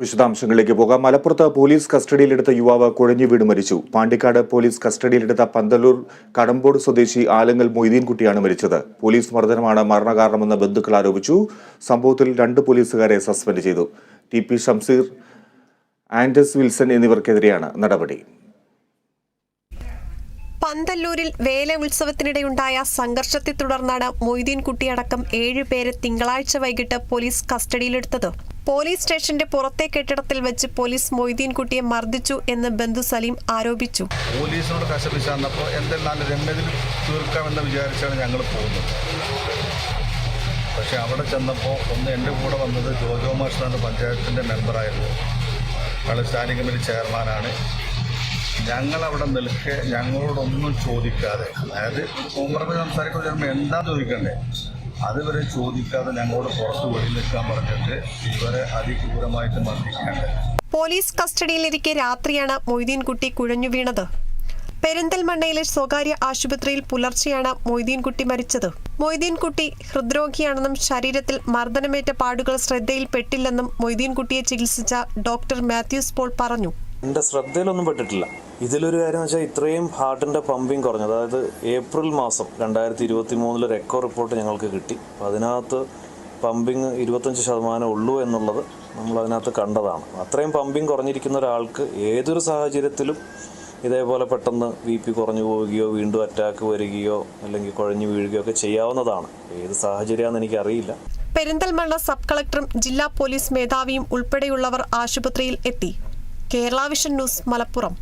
വിശദാംശങ്ങളിലേക്ക് പോകാം. മലപ്പുറത്ത് പോലീസ് കസ്റ്റഡിയിലെടുത്ത യുവാവ് കുഴഞ്ഞു വീട് മരിച്ചു. പാണ്ടിക്കാട് പോലീസ് കസ്റ്റഡിയിലെടുത്ത പന്തല്ലൂർ കടമ്പോട് സ്വദേശി ആലങ്ങൽ മൊയ്തീൻകുട്ടിയാണ് മരിച്ചത്. പോലീസ് മർദ്ദനമാണ് മരണകാരണമെന്ന് ബന്ധുക്കൾ ആരോപിച്ചു. സംഭവത്തിൽ രണ്ട് പോലീസുകാരെ സസ്പെൻഡ് ചെയ്തു. ടി പി ഷംസീർ ആൻഡസ് വിൽസൺ എന്നിവർക്കെതിരെയാണ് നടപടി. പന്തല്ലൂരിൽ വേല ഉത്സവത്തിനിടെയുണ്ടായ സംഘർഷത്തെ തുടർന്നാണ് മൊയ്തീൻകുട്ടിയടക്കം ഏഴുപേരെ തിങ്കളാഴ്ച വൈകിട്ട് പോലീസ് കസ്റ്റഡിയിലെടുത്തത്. പോലീസ് സ്റ്റേഷന്റെ പുറത്തെ കെട്ടിടത്തിൽ വെച്ച് പോലീസ് മൊയ്തീൻകുട്ടിയെ മർദ്ദിച്ചു എന്ന് ബന്ധു സലീം ആരോപിച്ചു. പോലീസിനോട് കശപിശ വന്നപ്പോൾ എന്തെല്ലാം രമ്യതയിൽ തീർക്കാമെന്ന് വിചാരിച്ചാണ് ഞങ്ങൾ പോകുന്നത്. പക്ഷെ അവിടെ ചെന്നപ്പോൾ ഒന്ന് എന്റെ കൂടെ വന്നത് ജോജോ മാഷ് എന്ന പഞ്ചായത്തിന്റെ മെമ്പറായിരുന്നു. അയാൾ സ്റ്റാൻഡിംഗ് കമ്മിറ്റി ചെയർമാനാണ്. ഞങ്ങളവിടെ നിൽക്കെ ഞങ്ങളോടൊന്നും ചോദിക്കാതെ അതായത് കോൺഗ്രസ് സംസാരിക്കുമ്പോൾ ചിലപ്പോൾ എന്താ ചോദിക്കണ്ടേ? അതുവരെ ചോദിക്കാതെ ഞങ്ങളോട് പുറത്ത് വെളി നിൽക്കാൻ പറഞ്ഞിട്ട് ഇവരെ അതിക്രൂരമായിട്ട് മർദ്ദിക്കാണ്ട്? പോലീസ് കസ്റ്റഡിയിലിരിക്കെ രാത്രിയാണ് മൊയ്തീൻകുട്ടി കുഴഞ്ഞു വീണത്. പെരിന്തൽമണ്ണയിലെ സ്വകാര്യ ആശുപത്രിയിൽ പുലർച്ചെയാണ് മൊയ്തീൻകുട്ടി മരിച്ചത്. മൊയ്തീൻകുട്ടി ഹൃദ്രോഗിയാണെന്നും ശരീരത്തിൽ മർദ്ദനമേറ്റ പാടുകൾ ശ്രദ്ധയിൽപ്പെട്ടില്ലെന്നും മൊയ്തീൻകുട്ടിയെ ചികിത്സിച്ച ഡോക്ടർ മാത്യൂസ് പോൾ പറഞ്ഞു. എന്റെ ശ്രദ്ധയിലൊന്നും പെട്ടിട്ടില്ല. ഇതിലൊരു കാര്യം വെച്ചാൽ ഇത്രയും ഹാർട്ടിന്റെ പമ്പിങ് കുറഞ്ഞു അതായത് ഏപ്രിൽ മാസം രണ്ടായിരത്തി ഇരുപത്തി മൂന്നിലൊരു എക്കോ റിപ്പോർട്ട് ഞങ്ങൾക്ക് കിട്ടി. അപ്പോൾ അതിനകത്ത് പമ്പിങ് ഇരുപത്തഞ്ച് ശതമാനം ഉള്ളൂ എന്നുള്ളത് നമ്മൾ അതിനകത്ത് കണ്ടതാണ്. അത്രയും പമ്പിങ് കുറഞ്ഞിരിക്കുന്ന ഒരാൾക്ക് ഏതൊരു സാഹചര്യത്തിലും ഇതേപോലെ പെട്ടെന്ന് ബി പി കുറഞ്ഞു പോവുകയോ വീണ്ടും അറ്റാക്ക് വരികയോ അല്ലെങ്കിൽ കുഴഞ്ഞു വീഴുകയോ ഒക്കെ ചെയ്യാവുന്നതാണ്. ഏത് സാഹചര്യമാണെന്ന് എനിക്കറിയില്ല. പെരിന്തൽമണ്ണ സബ് കളക്ടറും ജില്ലാ പോലീസ് മേധാവിയും ഉൾപ്പെടെയുള്ളവർ ആശുപത്രിയിൽ എത്തി. Kerala vision news Malappuram.